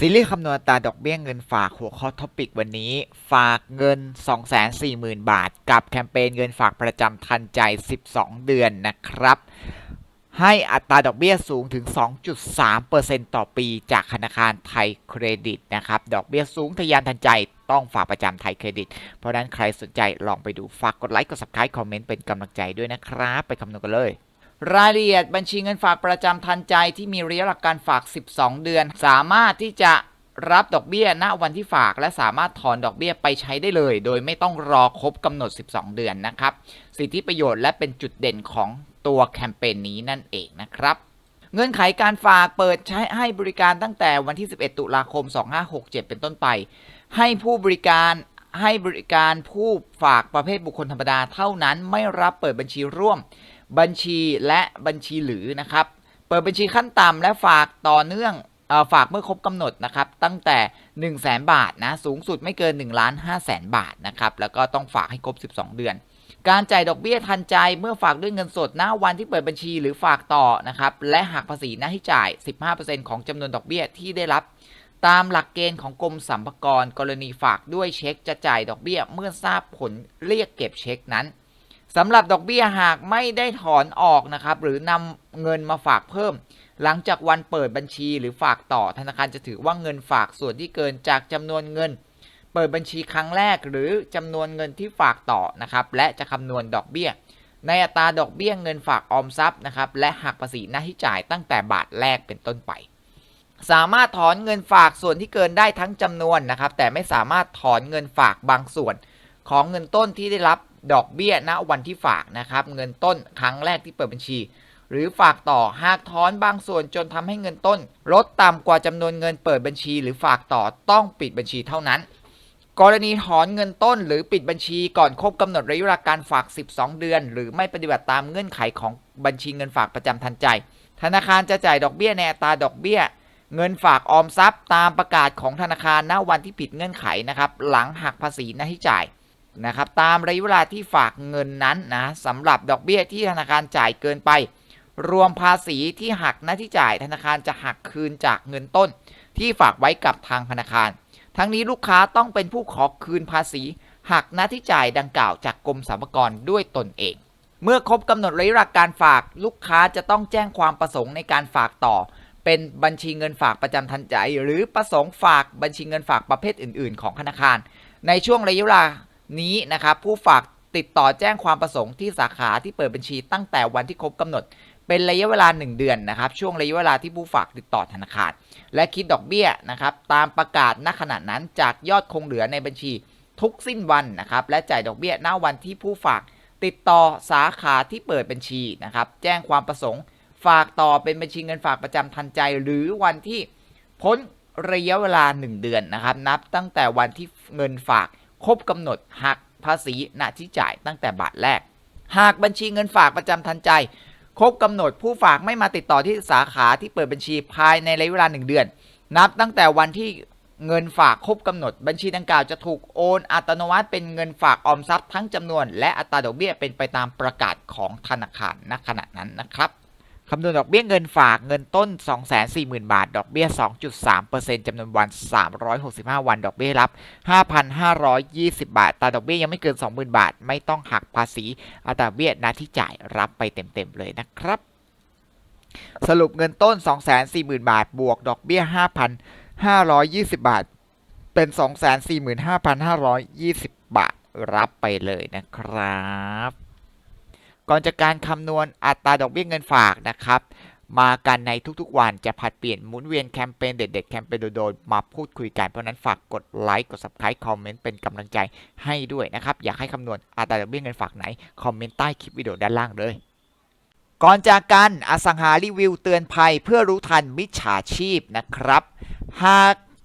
ซีรีส์คำนวณตาดอกเบี้ยเงินฝากหัวข้อท็อปิกวันนี้ ฝากเงิน 240,000 บาท กับแคมเปญเงินฝากประจำทันใจ 12 เดือนนะครับ ให้อัตราดอกเบี้ยสูงถึง 2.3%ต่อปีจากธนาคารไทยเครดิตนะครับ ดอกเบี้ยสูงทะยานทันใจต้องฝากประจำไทยเครดิต เพราะฉะนั้นใครสนใจลองไปดูฝากกดไลค์กด subscribe คอมเมนต์เป็นกำลังใจด้วยนะครับ ไปคำนวณกันเลย รายละเอียดบัญชีเงินฝากประจำทันใจที่มีระยะหลักการฝาก 12 เดือน สามารถที่จะรับดอกเบี้ยณวันที่ฝาก และสามารถถอนดอกเบี้ยไปใช้ได้เลย โดยไม่ต้องรอครบกำหนด 12 เดือนนะครับ สิทธิประโยชน์และเป็นจุดเด่นของตัวแคมเปญนี้นั่นเองนะครับเงื่อนไขการฝากเปิดใช้ให้บริการตั้งแต่วันที่ 11 ตุลาคม 2567 เป็นต้นไป ให้ผู้บริการให้บริการผู้ฝากประเภทบุคคลธรรมดาเท่านั้นไม่รับเปิดบัญชีร่วม บัญชีและบัญชีหรือนะครับ เปิดบัญชีขั้นต่ำและฝากต่อเนื่องฝากเมื่อครบกำหนดนะครับ ตั้งแต่ 1 0 0 0 0แบาทนะสูงสุดไม่เกิน1ล้าน5แสนบาทนะครับแล้วก็ต้องฝากให้ครบ 12 เดือน การจ่ายดอกเบี้ยทันใจเมื่อฝากด้วยเงินสดณวันที่เปิดบัญชีหรือฝากต่อนะครับและหักภาษีหน้าที่จ่าย 15%ของจำนวนดอกเบี้ยที่ได้รับ ตามหลักเกณฑ์ของกรมสรรพากรกรณีฝากด้วยเช็คจะจ่ายดอกเบี้ยเมื่อทราบผลเรียกเก็บเช็คนั้น สำหรับดอกเบี้ยหากไม่ได้ถอนออกนะครับ หรือนำเงินมาฝากเพิ่ม หลังจากวันเปิดบัญชีหรือฝากต่อธนาคารจะถือว่าเงินฝากส่วนที่เกินจากจำนวนเงิน เปิดบัญชีครั้งแรกหรือจำนวนเงินที่ฝากต่อนะครับ และจะคำนวณดอกเบี้ย ในอัตราดอกเบี้ยเงินฝากออมทรัพย์นะครับ และหักภาษีหน้าที่จ่ายตั้งแต่บาทแรกเป็นต้นไป สามารถถอนเงินฝากส่วนที่เกินได้ทั้งจำนวนนะครับ แต่ไม่สามารถถอนเงินฝากบางส่วนของเงินต้นที่ได้รับ ดอกเบี้ยณวันที่ฝากนะครับ เงินต้นครั้งแรกที่เปิดบัญชี หรือฝากต่อหากถอนบางส่วนจนทำให้เงินต้น ลดต่ำกว่าจำนวนเงินเปิดบัญชี หรือฝากต่อต้องปิดบัญชีเท่านั้น กรณีถอนเงินต้นหรือปิดบัญชีก่อนครบกำหนดระยะเวลาการฝาก 12 เดือน หรือไม่ปฏิบัติตามเงื่อนไขของบัญชีเงินฝากประจำทันใจ ธนาคารจะจ่ายดอกเบี้ยในอัตราดอกเบี้ยเงินฝากออมทรัพย์ตามประกาศของธนาคารณวันที่ผิดเงื่อนไขนะครับ หลังหักภาษีหน้าที่จ่าย นะครับตามระยะเวลาที่ฝากเงินนั้นนะสำหรับดอกเบี้ยที่ธนาคารจ่ายเกินไป รวมภาษีที่หักหน้าที่จ่ายธนาคารจะหักคืนจากเงินต้น ที่ฝากไว้กับทางธนาคาร ทั้งนี้ลูกค้าต้องเป็นผู้ขอคืนภาษี หักหน้าที่จ่ายดังกล่าวจากกรมสรรพากรด้วยตนเอง เมื่อครบกำหนดระยะเวลาการฝากลูกค้าจะต้องแจ้งความประสงค์ในการฝากต่อ เป็นบัญชีเงินฝากประจำทันใจ หรือประสงค์ฝากบัญชีเงินฝากประเภทอื่น ๆ ของธนาคาร ในช่วงระยะเวลา นี้นะครับผู้ฝากติดต่อแจ้งความประสงค์ที่สาขาที่เปิดบัญชีตั้งแต่วันที่ครบกำหนด เป็นระยะเวลา 1 เดือนนะครับช่วงระยะเวลาที่ผู้ฝากติดต่อธนาคาร และคิดดอกเบี้ยนะครับตามประกาศณขณะนั้นจากยอดคงเหลือในบัญชีทุกสิ้นวันนะครับและจ่ายดอกเบี้ยณวันที่ผู้ฝากติดต่อสาขาที่เปิดบัญชีนะครับแจ้งความประสงค์ ฝากต่อเป็นบัญชีเงินฝากประจำทันใจ หรือวันที่พ้นระยะเวลา 1 เดือนนะครับนับตั้งแต่วันที่เงินฝาก ครบกำหนดหักภาษีณที่จ่ายตั้งแต่บาทแรก หากบัญชีเงินฝากประจำทันใจ ครบกำหนดผู้ฝากไม่มาติดต่อที่สาขาที่เปิดบัญชีภายในระยะเวลา 1 เดือน นับตั้งแต่วันที่เงินฝากครบกำหนด บัญชีดังกล่าวจะถูกโอนอัตโนมัติเป็นเงินฝากออมทรัพย์ทั้งจำนวน และอัตราดอกเบี้ยเป็นไปตามประกาศของธนาคารณขณะนั้นนะครับ คำนวณดอกเบี้ยเงินฝากเงินต้น 240,000 บาท ดอกเบี้ย 2.3%จำนวนวัน 365 วัน ดอกเบี้ยรับ 5,520 บาทตราดอกเบี้ยยังไม่เกิน 20,000 บาท ไม่ต้องหักภาษีอัตราเบี้ยณที่จ่ายรับไปเต็มๆเลยนะครับสรุปเงินต้น 240,000 บาท บวกดอกเบี้ย 5,520 บาท เป็น 245,520 บาท รับไปเลยนะครับ ก่อนจากการคำนวณอัตราดอกเบี้ยเงินฝากนะครับมากันในทุกๆวันจะผัดเปลี่ยนหมุนเวียนแคมเปญเด็ดๆแคมเปญโดนๆมาพูดคุยกันเพราะฉะนั้นฝากกดไลค์กด subscribe คอมเมนต์เป็นกำลังใจให้ด้วยนะครับ อยากให้คำนวณอัตราดอกเบี้ยเงินฝากไหน คอมเมนต์ใต้คลิปวิดีโอด้านล่างเลย ก่อนจากกันอสังหารีวิวเตือนภัยเพื่อรู้ทันมิจฉาชีพนะครับ หาก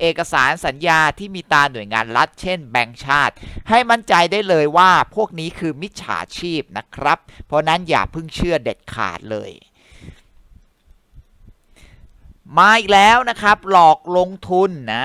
เอกสารสัญญาที่มีตาหน่วยงานรัฐ เช่นแบงก์ชาติ ให้มั่นใจได้เลยว่าพวกนี้คือมิจฉาชีพนะครับ เพราะนั้นอย่าเพิ่งเชื่อเด็ดขาดเลยมาอีกแล้วนะครับ หลอกลงทุนนะ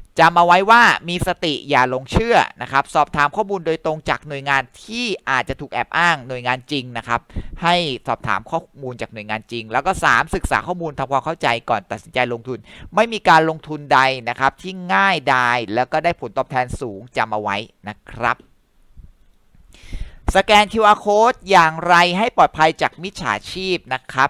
จำเอาไว้ว่ามีสติอย่าหลงเชื่อนะครับ สอบถามข้อมูลโดยตรงจากหน่วยงานที่อาจจะถูกแอบอ้างหน่วยงานจริงนะครับ ให้สอบถามข้อมูลจากหน่วยงานจริง แล้วก็ 3 ศึกษาข้อมูลทำความเข้าใจก่อนตัดสินใจลงทุน ไม่มีการลงทุนใดนะครับที่ง่ายดายแล้วก็ได้ผลตอบแทนสูงจำเอาไว้นะครับสแกน QR code อย่างไรให้ปลอดภัยจากมิจฉาชีพนะครับ